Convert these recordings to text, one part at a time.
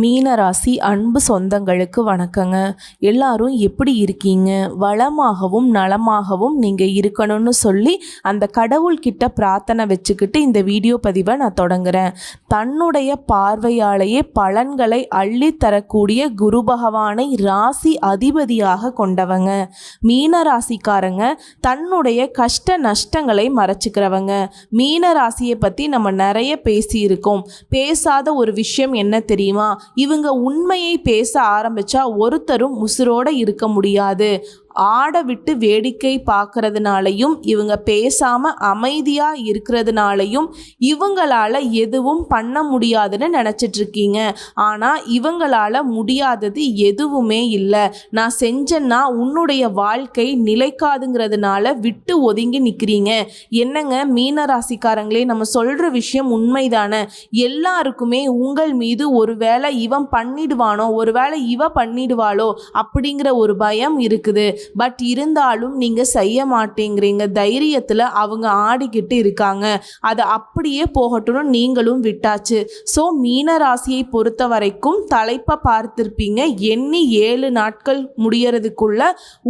மீனராசி அன்பு சொந்தங்களுக்கு வணக்கங்க. எல்லாரும் எப்படி இருக்கீங்க? வளமாகவும் நலமாகவும் நீங்கள் இருக்கணும்னு சொல்லி அந்த கடவுள்கிட்ட பிரார்த்தனை வச்சுக்கிட்டு இந்த வீடியோ பதிவை நான் தொடங்குறேன். தன்னுடைய பார்வையாலேயே பலன்களை அள்ளித்தரக்கூடிய குரு பகவானை ராசி அதிபதியாக கொண்டவங்க. மீன ராசிக்காரங்க தன்னுடைய கஷ்ட நஷ்டங்களை மறைச்சிக்கிறவங்க. மீன ராசியை பற்றி நம்ம நிறைய பேசியிருக்கோம். பேசாத ஒரு விஷயம் என்ன தெரியுமா? இவங்க உண்மையை பேச ஆரம்பிச்சா ஒருத்தரும் உசுரோட இருக்க முடியாது. ஆட விட்டு வேடிக்கை பார்க்கறதுனாலையும் இவங்க பேசாம அமைதியா இருக்கிறதுனாலையும் இவங்களால எதுவும் பண்ண முடியாதுன்னு நினச்சிட்ருக்கீங்க. இருக்கீங்க ஆனா இவங்களால முடியாதது எதுவுமே இல்லை. நான் செஞ்சேன்னா உன்னுடைய வாழ்க்கை நிலைக்காதுங்கிறதுனால விட்டு ஒதுங்கி நிற்கிறீங்க என்னங்க மீன ராசிக்காரங்களே நம்ம சொல்ற விஷயம் உண்மைதானே? எல்லாருக்குமே உங்கள் மீது ஒருவேளை இவன் பண்ணிடுவானோ ஒருவேளை இவ பண்ணிடுவாளோ அப்படிங்கிற ஒரு பயம் இருக்குது. பட் இருந்தாலும் நீங்கள் செய்ய மாட்டேங்கிறீங்க. தைரியத்தில் அவங்க ஆடிக்கிட்டு இருக்காங்க. அது அப்படியே போகட்டும் நீங்களும் விட்டாச்சு. ஸோ மீன ராசியை பொறுத்த வரைக்கும் தலைப்பை பார்த்துருப்பீங்க. எண்ணி ஏழு நாட்கள் முடியறதுக்குள்ள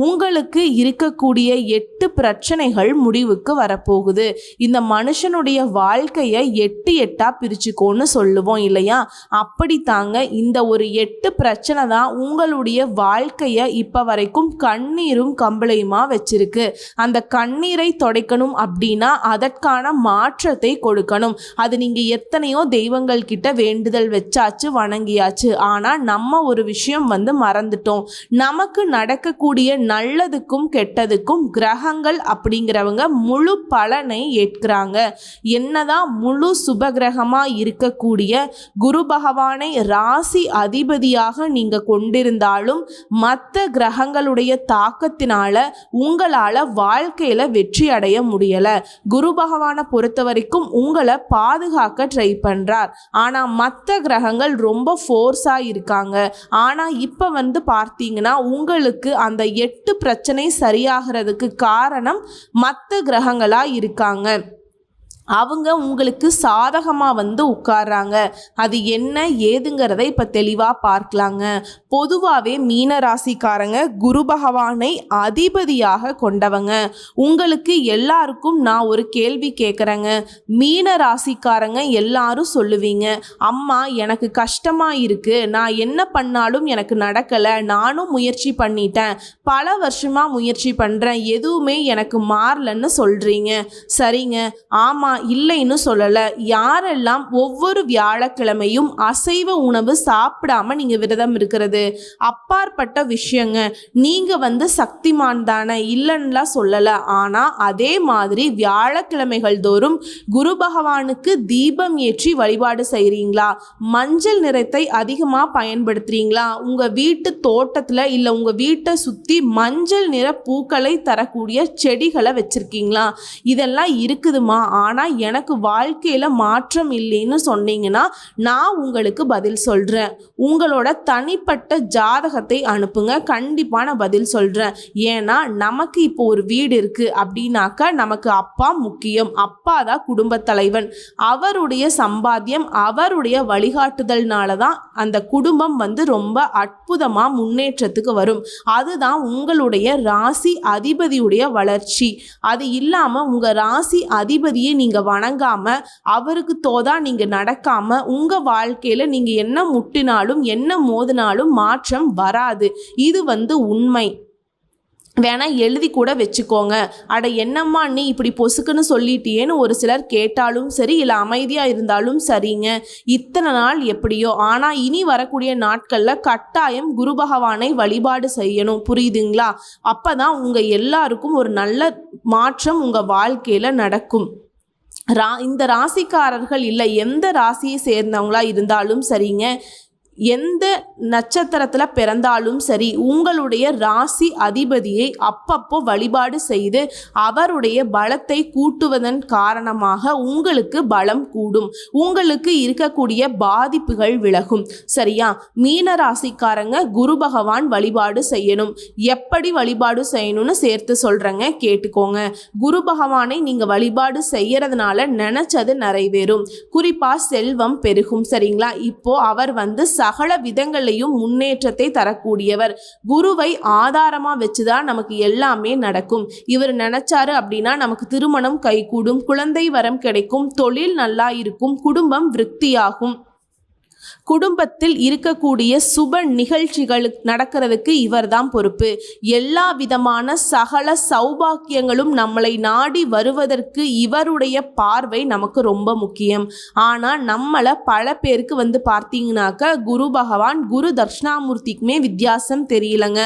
உங்களுக்கு இருக்கக்கூடிய எட்டு பிரச்சனைகள் முடிவுக்கு வரப்போகுது. இந்த மனுஷனுடைய வாழ்க்கையை எட்டு எட்டாக பிரிச்சுக்கோன்னு சொல்லுவோம் இல்லையா? அப்படித்தாங்க. இந்த ஒரு எட்டு பிரச்சனை தான் உங்களுடைய வாழ்க்கையை இப்போ வரைக்கும் கண்ணீரும் கம்பளையுமா வச்சிருக்கு. அந்த கண்ணீரை துடைக்கணும் அப்படின்னா அதற்கான மாற்றத்தை கொடுக்கணும். அது நீங்கள் எத்தனையோ தெய்வங்கள் கிட்ட வேண்டுதல் வச்சாச்சு வணங்கியாச்சு. ஆனால் நம்ம ஒரு விஷயம் வந்து மறந்துட்டோம். நமக்கு நடக்கக்கூடிய நல்லதுக்கும் கெட்டதுக்கும் கிரகங்கள் அப்படிங்கிறவங்க முழு பலனை ஏற்கிறாங்க. என்னதான் முழு சுபகிரகமாக இருக்கக்கூடிய குரு பகவானை ராசி அதிபதியாக நீங்கள் கொண்டிருந்தாலும் மற்ற கிரகங்களுடைய தாக்கத்தினால உங்களால் வாழ்க்கையில் வெற்றி அடைய முடியலை. குரு பகவானை பொறுத்த வரைக்கும் உங்களை பாதுகாக்க ட்ரை பண்ணுறார் ஆனால் மற்ற கிரகங்கள் ரொம்ப ஃபோர்ஸாக இருக்காங்க. ஆனால் இப்போ வந்து பார்த்தீங்கன்னா உங்களுக்கு அந்த எட்டு பிரச்சனை சரியாகிறதுக்கு காரணம் மற்ற கிரகங்களாக இருக்காங்க. அவங்க உங்களுக்கு சாதகமாக வந்து உட்கார்றாங்க. அது என்ன ஏதுங்கிறத இப்போ தெளிவாக பார்க்கலாங்க. பொதுவாகவே மீன ராசிக்காரங்க குரு பகவானை அதிபதியாக கொண்டவங்க. உங்களுக்கு எல்லாருக்கும் நான் ஒரு கேள்வி கேட்குறேங்க மீன ராசிக்காரங்க எல்லாரும் சொல்லுவீங்க அம்மா எனக்கு கஷ்டமாக இருக்குது நான் என்ன பண்ணாலும் எனக்கு நடக்கலை. நானும் முயற்சி பண்ணிட்டேன். பல வருஷமாக முயற்சி பண்ணுறேன் எதுவுமே எனக்கு மாறலன்னு சொல்கிறீங்க சரிங்க. ஆமாம் இல்லைன்னு சொல்லலை. யாரெல்லாம் ஒவ்வொரு வியாழக்கிழமையும் அசைவ உணவு சாப்பிடாம நீங்கள் விரதம் இருக்கிறது அப்பாற்பட்ட விஷயங்க. நீங்கள் வந்து சக்திமான் தானே இல்லைன்னுலாம் சொல்லலை. ஆனால் அதே மாதிரி வியாழக்கிழமைகள் தோறும் குரு பகவானுக்கு தீபம் ஏற்றி வழிபாடு செய்கிறீங்களா மஞ்சள் நிறத்தை அதிகமாக பயன்படுத்துகிறீங்களா உங்கள் வீட்டு தோட்டத்தில் இல்லை உங்கள் வீட்டை சுற்றி மஞ்சள் நிற பூக்களை தரக்கூடிய செடிகளை வச்சுருக்கீங்களா? இதெல்லாம் இருக்குதுமா? ஆனால் எனக்கு வாழ்க்கையில் மாற்றம் இல்லைன்னு சொன்னீங்கன்னா நான் உங்களுக்கு பதில் சொல்கிறேன் உங்களோட தனிப்பட்ட ஜாதகத்தை அனுப்புங்க. கண்டிப்பாக நான் பதில் சொல்கிறேன் ஏன்னா நமக்கு இப்போ ஒரு வீடு இருக்குது அப்படின்னாக்கா நமக்கு அப்பா முக்கியம். அப்பா தான் குடும்பத் தலைவன். அவருடைய சம்பாத்தியம் அவருடைய வழிகாட்டுதல்னால தான் அந்த குடும்பம் வந்து ரொம்ப அற்புதமாக முன்னேற்றத்துக்கு வரும். அதுதான் உங்களுடைய ராசி அதிபதியுடைய வளர்ச்சி. அது இல்லாமல் உங்கள் ராசி அதிபதியை நீங்கள் நீங்கள் வணங்காமல் அவருக்கு தோதா நீங்கள் நடக்காமல் உங்கள் வாழ்க்கையில் நீங்கள் என்ன முட்டினாலும் என்ன மோதினாலும் மாற்றம் வராது. இது வந்து உண்மை. வேணா எழுதி கூட வச்சுக்கோங்க. அட என்னம்மா நீ இப்படி பொசுக்குன்னு சொல்லிட்டியேன்னு ஒரு சிலர் கேட்டாலும் சரி இல்லை அமைதியாக இருந்தாலும் சரிங்க. இத்தனை நாள் எப்படியோ ஆனால் இனி வரக்கூடிய நாட்களில் கட்டாயம் குரு பகவானை வழிபாடு செய்யணும். புரியுதுங்களா? அப்போ தான் உங்கள் எல்லாருக்கும் ஒரு நல்ல மாற்றம் உங்கள் வாழ்க்கையில் நடக்கும். ரா இந்த ராசிக்காரர்கள் இல்லை எந்த ராசியை சேர்ந்தவங்களா இருந்தாலும் சரிங்க. எந்த நட்சத்திரத்தில் பிறந்தாலும் சரி உங்களுடைய ராசி அதிபதியை அப்பப்போ வழிபாடு செய்து அவருடைய பலத்தை கூட்டுவதன் காரணமாக உங்களுக்கு பலம் கூடும். உங்களுக்கு இருக்கக்கூடிய பாதிப்புகள் விலகும். சரியா? மீன ராசிக்காரங்க குரு பகவான் வழிபாடு செய்யணும். எப்படி வழிபாடு செய்யணும்னு சேர்த்து சொல்கிறேங்க கேட்டுக்கோங்க. குரு பகவானை நீங்கள் வழிபாடு செய்யறதுனால நினச்சது நிறைவேறும். குறிப்பாக செல்வம் பெருகும். சரிங்களா? இப்போ அவர் வந்து சகல விதங்களையும் முன்னேற்றத்தை தரக்கூடியவர். குருவை ஆதாரமா வச்சுதான் நமக்கு எல்லாமே நடக்கும். இவர் நினைச்சாரு அப்படின்னா நமக்கு திருமணம் கைகூடும் குழந்தை வரம் கிடைக்கும் தொழில் நல்லா இருக்கும் குடும்பம் விருத்தியாகும். குடும்பத்தில் இருக்கக்கூடிய சுப நிகழ்ச்சிகள் நடக்கிறதுக்கு இவர்தான் பொறுப்பு. எல்லா விதமான சகல சௌபாக்கியங்களும் நம்மளை நாடி வருவதற்கு இவருடைய பார்வை நமக்கு ரொம்ப முக்கியம். ஆனால் நம்மளை பல பேருக்கு வந்து பார்த்தீங்கன்னாக்க குரு பகவான் குரு தட்சிணாமூர்த்திக்குமே வித்தியாசம் தெரியலங்க.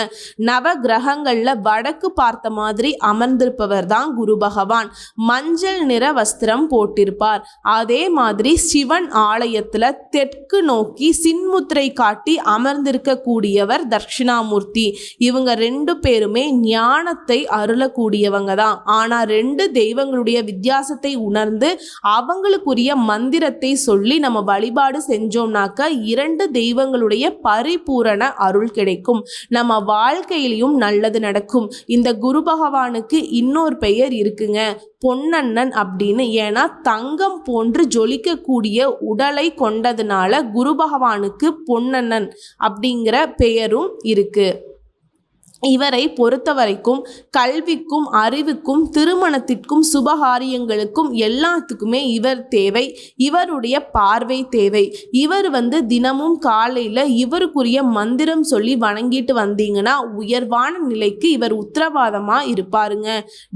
நவ கிரகங்களில் வடக்கு பார்த்த மாதிரி அமர்ந்திருப்பவர் தான் குரு பகவான். மஞ்சள் நிற வஸ்திரம் போட்டிருப்பார். அதே மாதிரி சிவன் ஆலயத்தில் தெற்கு நோக்கி சின்முத்திரை காட்டி அமர்ந்திருக்கக்கூடியவர் தட்சிணாமூர்த்தி. இவங்க ரெண்டு பேருமே ஞானத்தை அருளக்கூடியவங்க தான் ஆனால் ரெண்டு தெய்வங்களுடைய வித்தியாசத்தை உணர்ந்து அவங்களுக்குரிய மந்திரத்தை சொல்லி நம்ம வழிபாடு செஞ்சோம்னாக்க இரண்டு தெய்வங்களுடைய பரிபூரண அருள் கிடைக்கும். நம்ம வாழ்க்கையிலையும் நல்லது நடக்கும். இந்த குரு பகவானுக்கு இன்னொரு பெயர் இருக்குங்க. பொன்னண்ணன் அப்படின்னு. ஏன்னா தங்கம் போன்று ஜொலிக்கக்கூடிய உடலை கொண்டதுனால குரு பகவானுக்கு பொன்னண்ணன் அப்படிங்கிற பெயரும் இருக்கு. இவரை பொறுத்த வரைக்கும் கல்விக்கும் அறிவுக்கும் திருமணத்திற்கும் சுபகாரியங்களுக்கும் எல்லாத்துக்குமே இவர் தேவை. இவருடைய பார்வை தேவை. இவர் வந்து தினமும் காலையில் இவருக்குரிய மந்திரம் சொல்லி வணங்கிட்டு வந்தீங்கன்னா உயர்வான நிலைக்கு இவர் உத்தரவாதமாக இருப்பாருங்க.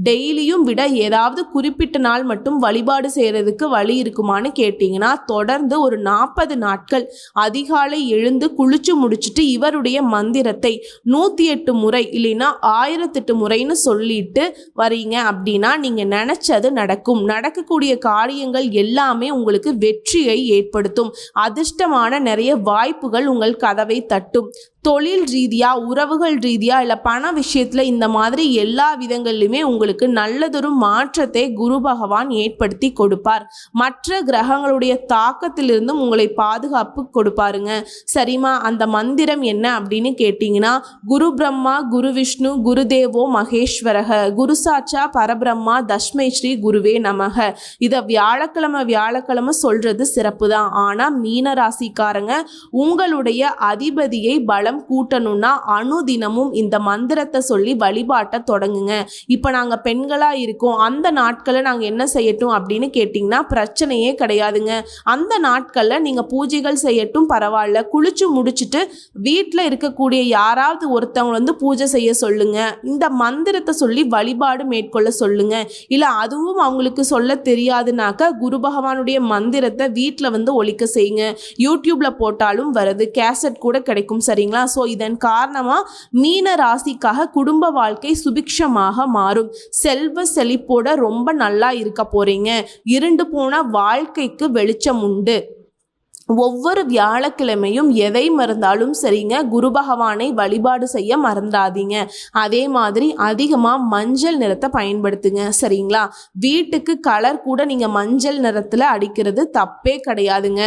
டெய்லியும் விட ஏதாவது குறிப்பிட்ட நாள் மட்டும் வழிபாடு செய்கிறதுக்கு வழி இருக்குமான்னு கேட்டிங்கன்னா தொடர்ந்து ஒரு நாற்பது நாட்கள் அதிகாலை எழுந்து குளிச்சு முடிச்சுட்டு இவருடைய மந்திரத்தை நூற்றி எட்டு முறை இல்லைன்னா ஆயிரத்தெட்டு முறைன்னு சொல்லிட்டு வரீங்க அப்படின்னா நீங்கள் நினச்சது நடக்கும். நடக்கக்கூடிய காரியங்கள் எல்லாமே உங்களுக்கு வெற்றியை ஏற்படுத்தும். அதிர்ஷ்டமான நிறைய வாய்ப்புகள் உங்கள் கதவை தட்டும். தொழில் ரீதியாக உறவுகள் ரீதியாக இல்லை பண விஷயத்தில் இந்த மாதிரி எல்லா விதங்கள்லையுமே உங்களுக்கு நல்லதொரு மாற்றத்தை குரு பகவான் ஏற்படுத்தி கொடுப்பார். மற்ற கிரகங்களுடைய தாக்கத்திலிருந்தும் உங்களை பாதுகாப்பு கொடுப்பாருங்க. சரிம்மா அந்த மந்திரம் என்ன அப்படின்னு கேட்டிங்கன்னா குரு பிரம்மா குரு விஷ்ணு குருதேவோ மகேஸ்வரக குரு சாட்சா பரபிரம்மா தஷ்மை ஸ்ரீ குருவே நமக. இதை வியாழக்கிழமை வியாழக்கிழமை சொல்கிறது சிறப்பு தான் ஆனால் மீன ராசிக்காரங்க உங்களுடைய அதிபதியை பல பலம் கூட்டணும்னா அணுதினமும் இந்த மந்திரத்தை சொல்லி வழிபாட்டை தொடங்குங்க. இப்போ நாங்கள் பெண்களாக இருக்கோம். அந்த நாட்களில் நாங்கள் என்ன செய்யட்டும் அப்படின்னு கேட்டிங்கன்னா பிரச்சனையே கிடையாதுங்க. அந்த நாட்களில் நீங்கள் பூஜைகள் செய்யட்டும் பரவாயில்ல. குளிச்சு முடிச்சுட்டு வீட்டில் இருக்கக்கூடிய யாராவது ஒருத்தவங்க வந்து பூஜை செய்ய சொல்லுங்க. இந்த மந்திரத்தை சொல்லி வழிபாடு மேற்கொள்ள சொல்லுங்க. இல்லை அதுவும் அவங்களுக்கு சொல்ல தெரியாதுனாக்கா குரு பகவானுடைய மந்திரத்தை வீட்டில் வந்து ஒழிக்க செய்யுங்க. யூடியூப்ல போட்டாலும் வருது கேசட் கூட கிடைக்கும் சரிங்களா? ஸோ இதன் காரணமாக மீன ராசிக்காக குடும்ப வாழ்க்கை சுபிக்ஷமாக மாறும். செல்வ செழிப்போட ரொம்ப நல்லா இருக்க போறீங்க. இருண்டு போன வாழ்க்கைக்கு வெளிச்சம் உண்டு. ஒவ்வொரு வியாழக்கிழமையும் எதை மறந்தாலும் சரிங்க. குரு பகவானை வழிபாடு செய்ய மறந்தாதீங்க. அதே மாதிரி அதிகமாக மஞ்சள் நிறத்தை பயன்படுத்துங்க. சரிங்களா? வீட்டுக்கு கலர் கூட நீங்கள் மஞ்சள் நிறத்தில் அடிக்கிறது தப்பே கிடையாதுங்க.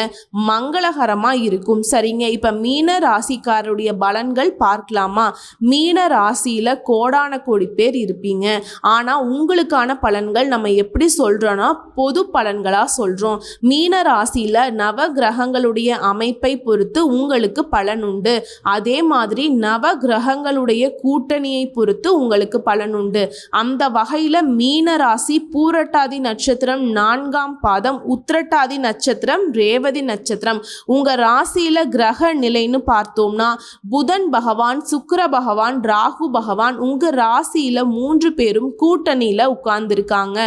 மங்களகரமாக இருக்கும். சரிங்க? இப்போ மீன ராசிக்காரருடைய பலன்கள் பார்க்கலாமா? மீன ராசியில் கோடான கோடி பேர் இருப்பீங்க. ஆனால் உங்களுக்கான பலன்கள் நம்ம எப்படி சொல்கிறோன்னா பொது பலன்களாக சொல்கிறோம் மீன ராசியில் நவ கிரகங்களுடைய அமைப்பை பொறுத்து உங்களுக்கு பலன் உண்டு. அதே மாதிரி நவ கிரகங்களுடைய கூட்டணியை பொறுத்து உங்களுக்கு பலன் உண்டு. அந்த வகையில் மீன ராசி பூரட்டாதி நட்சத்திரம் நான்காம் பாதம் உத்திரட்டாதி நட்சத்திரம் ரேவதி நட்சத்திரம். உங்கள் ராசியில் கிரக நிலைன்னு பார்த்தோம்னா புதன் பகவான் சுக்கர பகவான் ராகு பகவான் உங்கள் ராசியில் மூன்று பேரும் கூட்டணியில் உட்கார்ந்துருக்காங்க.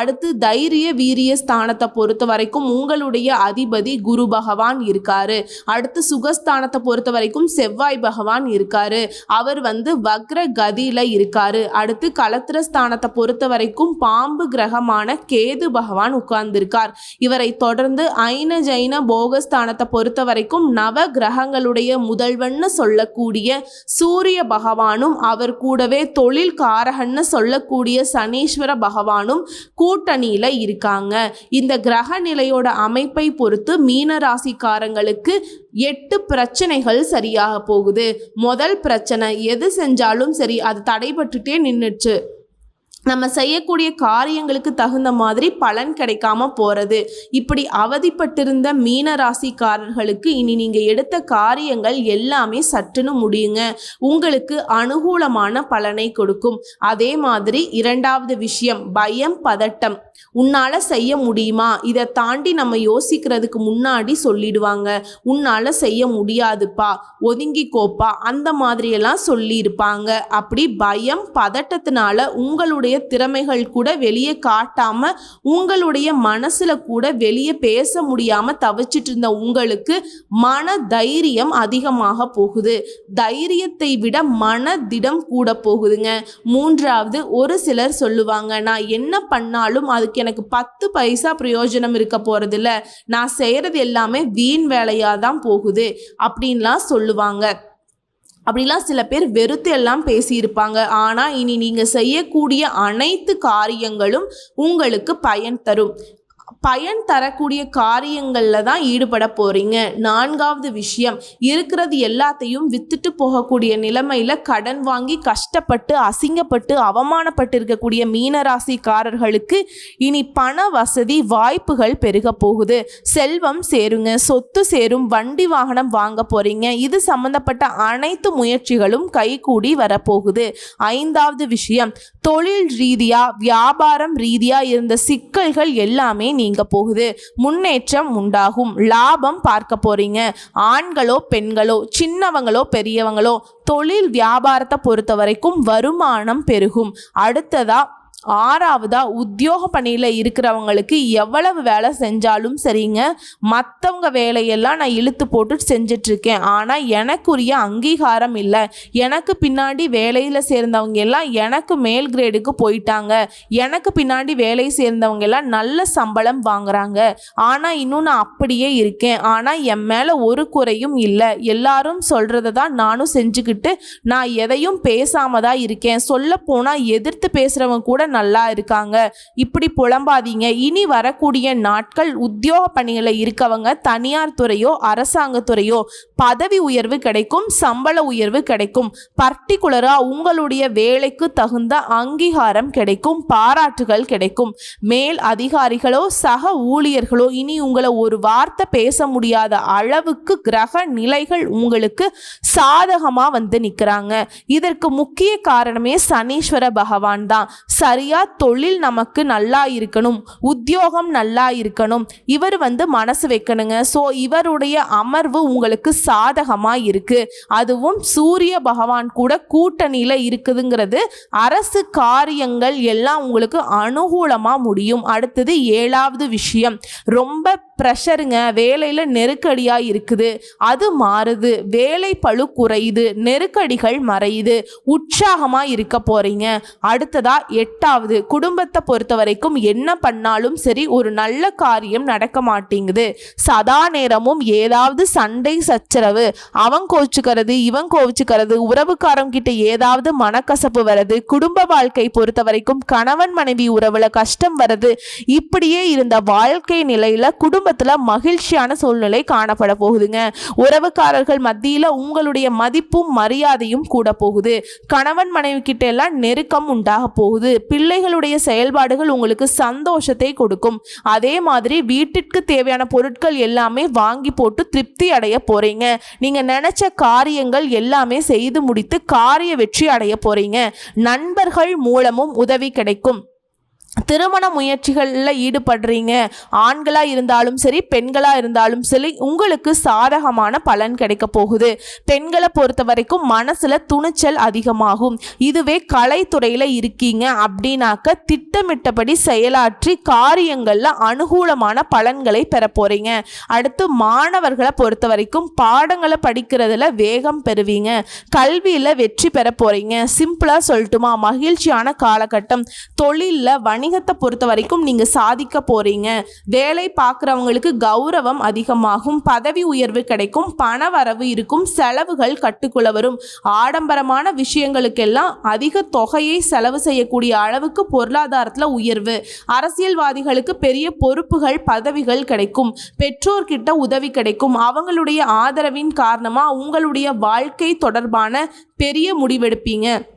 அடுத்து தைரிய வீரிய ஸ்தானத்தை பொறுத்த வரைக்கும் உங்களுடைய அதிபதி குரு பகவான். இருக்காரு. அடுத்து சுகஸ்தானத்தை பொறுத்த வரைக்கும் செவ்வாய் பகவான் இருக்காரு. அவர் வந்து வக்ர கதியில இருக்காரு. அடுத்து கலத்திர ஸ்தானத்தை பொறுத்த வரைக்கும் பாம்பு கிரகமான கேது பகவான் உட்கார்ந்திருக்கார். இவரை தொடர்ந்து ஐன ஜைன போகஸ்தானத்தை பொறுத்த வரைக்கும் நவ கிரகங்களுடைய முதல்வன்னு சொல்லக்கூடிய சூரிய பகவானும் அவர் கூடவே தொழில் காரகன்னு சொல்லக்கூடிய சனீஸ்வர பகவானும் கூட்டணியில இருக்காங்க. இந்த கிரக நிலையோட அமைப்பை பொறுத்து மீன ராசிக்காரங்களுக்கு எட்டு பிரச்சனைகள் சரியாக போகுது. முதல் பிரச்சனை எது செஞ்சாலும் சரி அது தடைபட்டுட்டே நின்றுச்சு நம்ம செய்யக்கூடிய காரியங்களுக்கு தகுந்த மாதிரி பலன் கிடைக்காம போகிறது இப்படி அவதிப்பட்டிருந்த மீன ராசிக்காரர்களுக்கு இனி நீங்கள் எடுத்த காரியங்கள் எல்லாமே சற்றுன்னு முடியுங்க. உங்களுக்கு அனுகூலமான பலனை கொடுக்கும். அதே மாதிரி இரண்டாவது விஷயம் பயம் பதட்டம். உன்னால் செய்ய முடியுமா? இதை தாண்டி நம்ம யோசிக்கிறதுக்கு முன்னாடி சொல்லிடுவாங்க. உன்னால் செய்ய முடியாதுப்பா ஒதுங்கிக்கோப்பா அந்த மாதிரியெல்லாம் சொல்லியிருப்பாங்க. அப்படி பயம் பதட்டத்தினால உங்களுடைய திறமைகள் கூட வெளியே காட்டாம உங்களுடைய மனசுல கூட வெளியே பேச முடியாம தவிச்சிட்டு இருந்த உங்களுக்கு மன தைரியம் அதிகமாக போகுது. தைரியத்தை விட மன திடம் கூட போகுதுங்க. மூன்றாவது ஒரு சிலர் சொல்லுவாங்க நான் என்ன பண்ணாலும் அதுக்கு எனக்கு பத்து பைசா பிரயோஜனம் இருக்க போகிறதில்ல நான் செய்யறது எல்லாமே வீண் வேலையாக தான் போகுது அப்படின்லாம் சொல்லுவாங்க. அப்படிலாம் சில பேர் வெறுத்து எல்லாம் பேசியிருப்பாங்க. ஆனால் இனி நீங்கள் செய்யக்கூடிய அனைத்து காரியங்களும் உங்களுக்கு பயன் தரும். பயன் தரக்கூடிய காரியங்களில் தான் ஈடுபட போகிறீங்க நான்காவது விஷயம் இருக்கிறது எல்லாத்தையும் வித்துட்டு போகக்கூடிய நிலைமையில் கடன் வாங்கி கஷ்டப்பட்டு அசிங்கப்பட்டு அவமானப்பட்டு இருக்கக்கூடிய மீனராசிக்காரர்களுக்கு இனி பண வசதி வாய்ப்புகள் பெருக போகுது. செல்வம் சேருங்க சொத்து சேரும் வண்டி வாகனம் வாங்க போகிறீங்க இது சம்மந்தப்பட்ட அனைத்து முயற்சிகளும் கைகூடி வரப்போகுது. ஐந்தாவது விஷயம் தொழில் ரீதியாக வியாபாரம் ரீதியாக இருந்த சிக்கல்கள் எல்லாமே நீங்கள் நீங்க போகுது? முன்னேற்றம் உண்டாகும். லாபம் பார்க்க போறீங்க. ஆண்களோ பெண்களோ சின்னவங்களோ பெரியவங்களோ தொழில் வியாபாரத்தை பொறுத்த வரைக்கும் வருமானம் பெருகும். அடுத்ததா ஆறாவதாக உத்தியோக பணியில் இருக்கிறவங்களுக்கு எவ்வளவு வேலை செஞ்சாலும் சரிங்க. மற்றவங்க வேலையெல்லாம் நான் இழுத்து போட்டு செஞ்சிட்ருக்கேன். ஆனால் எனக்குரிய அங்கீகாரம் இல்லை. எனக்கு பின்னாடி வேலையில் சேர்ந்தவங்க எல்லாம் எனக்கு மேல் கிரேடுக்கு போயிட்டாங்க. எனக்கு பின்னாடி வேலை சேர்ந்தவங்க எல்லாம் நல்ல சம்பளம் வாங்குறாங்க. ஆனால் இன்னும் நான் அப்படியே இருக்கேன். ஆனால் என் மேலே ஒரு குறையும் இல்லை. எல்லாரும் சொல்கிறத தான் நானும் செஞ்சுக்கிட்டு நான் எதையும் பேசாமல் தான் இருக்கேன். சொல்ல போனால் எதிர்த்து பேசுகிறவங்க கூட நல்லா இருக்காங்க. இப்படி புலம்பாதீங்க. இனி வரக்கூடிய நாட்கள் உத்தியோக பணியில் இருக்கவங்க தனியார் துறையோ அரசாங்க துறையோ பதவி உயர்வு கிடைக்கும் சம்பள உயர்வு கிடைக்கும். பர்டிகுலராக உங்களுடைய வேலைக்கு தகுந்த அங்கீகாரம் கிடைக்கும் பாராட்டுகள் கிடைக்கும். மேல் அதிகாரிகளோ சக ஊழியர்களோ இனி உங்களை ஒரு வார்த்தை பேச முடியாத அளவுக்கு கிரக நிலைகள் உங்களுக்கு சாதகமாக வந்து நிற்கிறாங்க இதற்கு முக்கிய காரணமே சனீஸ்வர பகவான் தான். சரியா தொழில் நமக்கு நல்லா இருக்கணும். உத்தியோகம் நல்லா இருக்கணும். இவர் வந்து மனசு வைக்கணுங்க. ஸோ இவருடைய அமர்வு உங்களுக்கு சாதகமாக இருக்கு. அதுவும் சூரிய பகவான் கூட கூட்டணியில் இருக்குதுங்கிறது அரசு காரியங்கள் எல்லாம் உங்களுக்கு அனுகூலமாக முடியும். அடுத்தது ஏழாவது விஷயம். ரொம்ப ப்ரெஷருங்க. வேலையில் நெருக்கடியாக இருக்குது. அது மாறுது. வேலை பழு குறையுது. நெருக்கடிகள் மறையுது. உற்சாகமாக இருக்க போகிறீங்க அடுத்ததாக எட்டாவது. குடும்பத்தை பொறுத்த வரைக்கும் என்ன பண்ணாலும் சரி ஒரு நல்ல காரியம் நடக்க மாட்டேங்குது. சதா நேரமும் ஏதாவது சண்டை சச்சரவு. அவன் கோச்சுக்கிறது இவன் கோவிச்சுக்கிறது உறவுக்காரங்க கிட்ட ஏதாவது மனக்கசப்பு வருது குடும்ப வாழ்க்கை பொறுத்த வரைக்கும் கணவன் மனைவி உறவுல கஷ்டம் வருது இப்படியே இருந்த வாழ்க்கை நிலையில குடும்பத்தில் மகிழ்ச்சியான சூழ்நிலை காணப்பட போகுதுங்க. உறவுக்காரர்கள் மத்தியில் உங்களுடைய மதிப்பும் மரியாதையும் கூட போகுது. கணவன் மனைவி கிட்ட எல்லாம் நெருக்கம் உண்டாக போகுது. பிள்ளைகளுடைய செயல்பாடுகள் உங்களுக்கு சந்தோஷத்தை கொடுக்கும். அதே மாதிரி வீட்டிற்கு தேவையான பொருட்கள் எல்லாமே வாங்கி போட்டு திருப்தி அடைய போறீங்க. நீங்க நினைச்ச காரியங்கள் எல்லாமே செய்து முடித்து காரிய வெற்றி அடைய போறீங்க. நண்பர்கள் மூலமும் உதவி கிடைக்கும். திருமண முயற்சிகளில் ஈடுபடுறீங்க. ஆண்களாக இருந்தாலும் சரி பெண்களாக இருந்தாலும் சரி உங்களுக்கு சாதகமான பலன் கிடைக்க போகுது. பெண்களை பொறுத்த வரைக்கும் மனசில் துணிச்சல் அதிகமாகும். இதுவே கலைத்துறையில் இருக்கீங்க அப்படின்னாக்க திட்டமிட்டபடி செயலாற்றி காரியங்களில் அனுகூலமான பலன்களை பெற போகிறீங்க அடுத்து மாணவர்களை பொறுத்த வரைக்கும் பாடங்களை படிக்கிறதுல வேகம் பெறுவீங்க. கல்வியில் வெற்றி பெற போகிறீங்க சிம்பிளாக சொல்லட்டுமா? மகிழ்ச்சியான காலகட்டம். தொழிலில் வணிகத்தை பொறுத்த வரைக்கும் நீங்கள் சாதிக்க போகிறீங்க வேலை பார்க்குறவங்களுக்கு கௌரவம் அதிகமாகும். பதவி உயர்வு கிடைக்கும். பண வரவு இருக்கும். செலவுகள் கட்டுக்குள்ள வரும். ஆடம்பரமான விஷயங்களுக்கெல்லாம் அதிக தொகையை செலவு செய்யக்கூடிய அளவுக்கு பொருளாதாரத்தில் உயர்வு. அரசியல்வாதிகளுக்கு பெரிய பொறுப்புகள் பதவிகள் கிடைக்கும். பெற்றோர்கிட்ட உதவி கிடைக்கும். அவங்களுடைய ஆதரவின் காரணமாக உங்களுடைய வாழ்க்கை தொடர்பான பெரிய முடிவெடுப்பீங்க.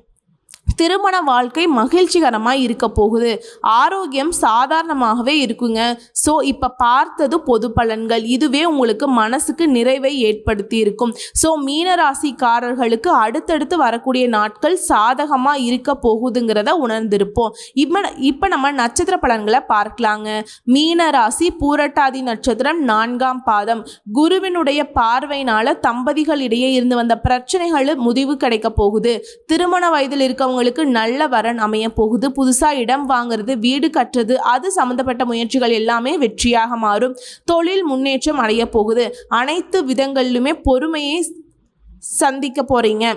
திருமண வாழ்க்கை மகிழ்ச்சிகரமாக இருக்க போகுது. ஆரோக்கியம் சாதாரணமாகவே இருக்குங்க. ஸோ இப்போ பார்த்தது பொது பலன்கள். இதுவே உங்களுக்கு மனசுக்கு நிறைவை ஏற்படுத்தி இருக்கும். ஸோ மீனராசிக்காரர்களுக்கு அடுத்தடுத்து வரக்கூடிய நாட்கள் சாதகமாக இருக்க போகுதுங்கிறத உணர்ந்திருப்போம். இப்போ இப்போ நம்ம நட்சத்திர பலன்களை பார்க்கலாங்க. மீனராசி பூரட்டாதி நட்சத்திரம் நான்காம் பாதம். குருவினுடைய பார்வையினால தம்பதிகளிடையே இருந்து வந்த பிரச்சனைகள் முடிவு கிடைக்க போகுது. திருமண வயதில் அவங்களுக்கு நல்ல வரன் அமைய போகுது. புதுசாக இடம் வாங்குறது வீடு கட்டுறது அது சம்மந்தப்பட்ட முயற்சிகள் எல்லாமே வெற்றியாக மாறும். தொழில் முன்னேற்றம் அடைய போகுது. அனைத்து விதங்களிலுமே பொறுமையை சந்திக்க போறீங்க.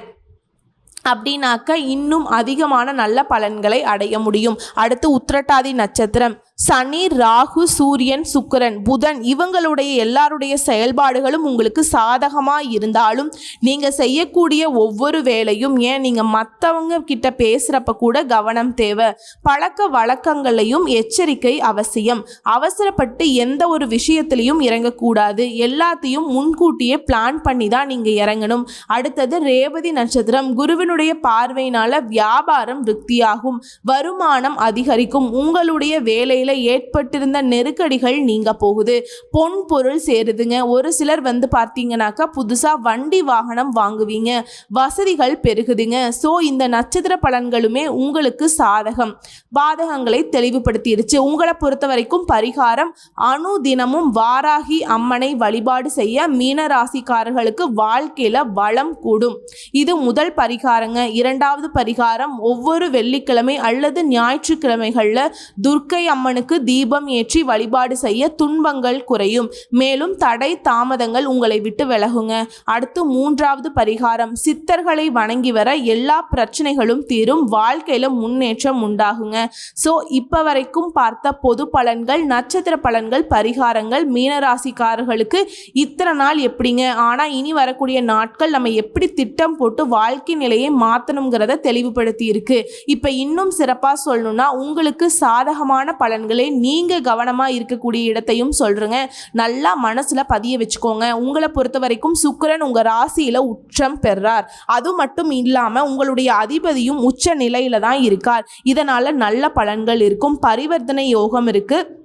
அப்படின்னாக்க இன்னும் அதிகமான நல்ல பலன்களை அடைய முடியும். அடுத்து உத்திரட்டாதி நட்சத்திரம். சனி ராகு சூரியன் சுக்கரன் புதன் இவங்களுடைய எல்லாருடைய செயல்பாடுகளும் உங்களுக்கு சாதகமாக இருந்தாலும் நீங்கள் செய்யக்கூடிய ஒவ்வொரு வேலையும் ஏன் நீங்கள் மற்றவங்க கிட்ட பேசுகிறப்ப கூட கவனம் தேவை. பழக்க வழக்கங்களையும் எச்சரிக்கை அவசியம். அவசரப்பட்டு எந்த ஒரு விஷயத்திலையும் இறங்கக்கூடாது. எல்லாத்தையும் முன்கூட்டியே பிளான் பண்ணி தான் நீங்கள் இறங்கணும். அடுத்தது ரேவதி நட்சத்திரம் குருவினுடைய பார்வையினால் வியாபாரம் விருத்தியாகும். வருமானம் அதிகரிக்கும். உங்களுடைய வேலையில் ஏற்பட்டிருந்த நெருக்கடிகள் நீங்க போகுது. பொன் பொருள் சேருதுங்க. ஒரு சிலர் வந்து பார்த்தீங்கன்னாக்கா புதுசாக வண்டி வாகனம் வாங்குவீங்க. வசதிகள் பெருகுதுங்க. ஸோ இந்த நட்சத்திர பலன்களுமே உங்களுக்கு சாதகம். பாதகங்களை தெளிவுபடுத்திடுச்சு. உங்களை பொறுத்த வரைக்கும் பரிகாரம் அணு தினமும் வாராகி அம்மனை வழிபாடு செய்ய மீன ராசிக்காரர்களுக்கு வாழ்க்கையில் வளம் கூடும். இது முதல் பரிகாரங்க. இரண்டாவது பரிகாரம் ஒவ்வொரு வெள்ளிக்கிழமை அல்லது ஞாயிற்றுக்கிழமைகளில் துர்க்கை அம்மனுக்கு தீபம் ஏற்றி வழிபாடு செய்ய துன்பங்கள் குறையும். மேலும் தடை தாமதங்கள் உங்களை விட்டு விலகுங்க. அடுத்து மூன்றாவது பரிகாரம். சித்தர்களை வணங்கி வர எல்லா பிரச்சனைகளும் தீரும். வாழ்க்கையில முன்னேற்றம் உண்டாகுங்க. ஸோ இப்போ வரைக்கும் பார்த்த பொது பலன்கள் நட்சத்திர பலன்கள் பரிகாரங்கள் மீனராசிக்காரர்களுக்கு இத்தனை நாள் எப்படிங்க? ஆனால் இனி வரக்கூடிய நாட்கள் நம்ம எப்படி திட்டம் போட்டு வாழ்க்கை நிலையை மாற்றணுங்கிறத தெளிவுபடுத்தி இருக்கு இப்போ இன்னும் சிறப்பாக சொல்லணும்னா உங்களுக்கு சாதகமான பலன்கள் நீங்கள் கவனமாக இருக்கக்கூடிய இடத்தையும் சொல்கிறேங்க நல்லா மனசில் பதிய வச்சுக்கோங்க. உங்களை பொறுத்த வரைக்கும் சுக்கரன் உங்கள் ராசியில் உச்சம் பெறார். அது மட்டும் இல்லாமல் உங்களுடைய அதிபதியும் உச்ச நிலையில தான் இருக்கார். இதனால் நல்ல பலன்கள் இருக்கும். பரிவர்த்தனை யோகம் இருக்குது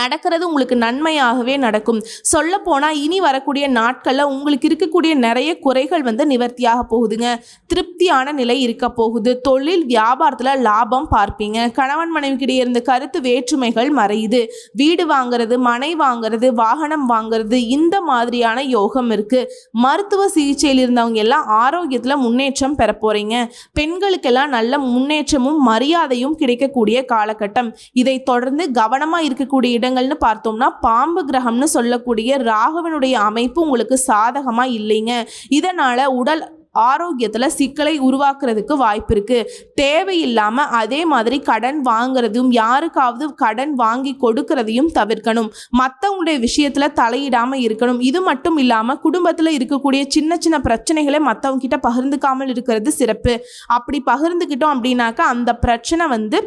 நடக்கிறது உங்களுக்கு நன்மையாகவே நடக்கும். சொல்ல போனால் இனி வரக்கூடிய நாட்களில் உங்களுக்கு இருக்கக்கூடிய நிறைய குறைகள் வந்து நிவர்த்தியாக போகுதுங்க. திருப்தியான நிலை இருக்க போகுது. தொழில் வியாபாரத்தில் லாபம் பார்ப்பீங்க. கணவன் மனைவிக்கிடையே இருந்த கருத்து வேற்றுமைகள் மறையுது. வீடு வாங்குறது மனை வாங்குறது வாகனம் வாங்குறது இந்த மாதிரியான யோகம் இருக்குது மருத்துவ சிகிச்சையில் இருந்தவங்க எல்லாம் ஆரோக்கியத்தில் முன்னேற்றம் பெற போகிறீங்க பெண்களுக்கெல்லாம் நல்ல முன்னேற்றமும் மரியாதையும் கிடைக்கக்கூடிய காலகட்டம். இதை தொடர்ந்து கவனமாக இருக்கக்கூடிய இடங்கள்னு பார்த்தோம்னா பாம்பு கிரகம்னு சொல்லக்கூடிய ராகவனுடைய அமைப்பு உங்களுக்கு சாதகமாக இல்லைங்க. இதனால் உடல் ஆரோக்கியத்தில் சிக்கலை உருவாக்குறதுக்கு வாய்ப்பு இருக்குது தேவையில்லாமல் அதே மாதிரி கடன் வாங்குறதும் யாருக்காவது கடன் வாங்கி கொடுக்கறதையும் தவிர்க்கணும். மற்றவங்களுடைய விஷயத்தில் தலையிடாமல் இருக்கணும். இது மட்டும் இல்லாமல் குடும்பத்தில் இருக்கக்கூடிய சின்ன சின்ன பிரச்சனைகளை மற்றவங்க கிட்ட பகிர்ந்துக்காமல் இருக்கிறது சிறப்பு. அப்படி பகிர்ந்துக்கிட்டோம் அப்படின்னாக்கா அந்த பிரச்சனை வந்து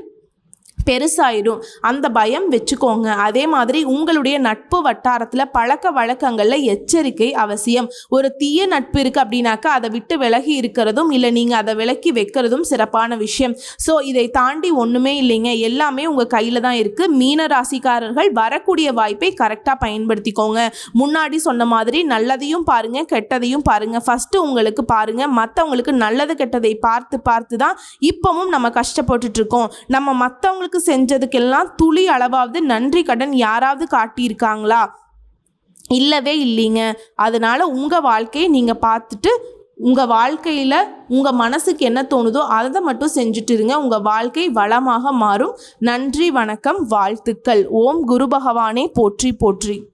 பெருசாயிடும். அந்த பயம் வச்சுக்கோங்க. அதே மாதிரி உங்களுடைய நட்பு வட்டாரத்தில் பழக்க வழக்கங்களில் எச்சரிக்கை அவசியம். ஒரு தீய நட்பு இருக்குது அப்படின்னாக்கா அதை விட்டு விலகி இருக்கிறதும் இல்லை நீங்கள் அதை விலக்கி வைக்கிறதும் சிறப்பான விஷயம். ஸோ இதை தாண்டி ஒன்றுமே இல்லைங்க. எல்லாமே உங்கள் கையில் தான் இருக்குது மீன ராசிக்காரர்கள் வரக்கூடிய வாய்ப்பை கரெக்டாக பயன்படுத்திக்கோங்க. முன்னாடி சொன்ன மாதிரி நல்லதையும் பாருங்கள் கெட்டதையும் பாருங்கள் ஃபஸ்ட்டு உங்களுக்கு பாருங்கள் மற்றவங்களுக்கு நல்லது கெட்டதை பார்த்து பார்த்து தான் இப்போவும் நம்ம கஷ்டப்பட்டுட்ருக்கோம் நம்ம மற்றவங்களுக்கு செஞ்சதுக்கெல்லாம் துளி அளவாவது நன்றி கடன் யாராவது காட்டியிருக்காங்களா? இல்லவே இல்லைங்க. அதனால் உங்கள் வாழ்க்கையை நீங்கள் பார்த்துட்டு உங்கள் வாழ்க்கையில் உங்கள் மனசுக்கு என்ன தோணுதோ அதை மட்டும் செஞ்சுட்டு இருங்க. உங்கள் வாழ்க்கை வளமாக மாறும். நன்றி வணக்கம் வாழ்த்துக்கள். ஓம் குரு பகவானே போற்றி போற்றி.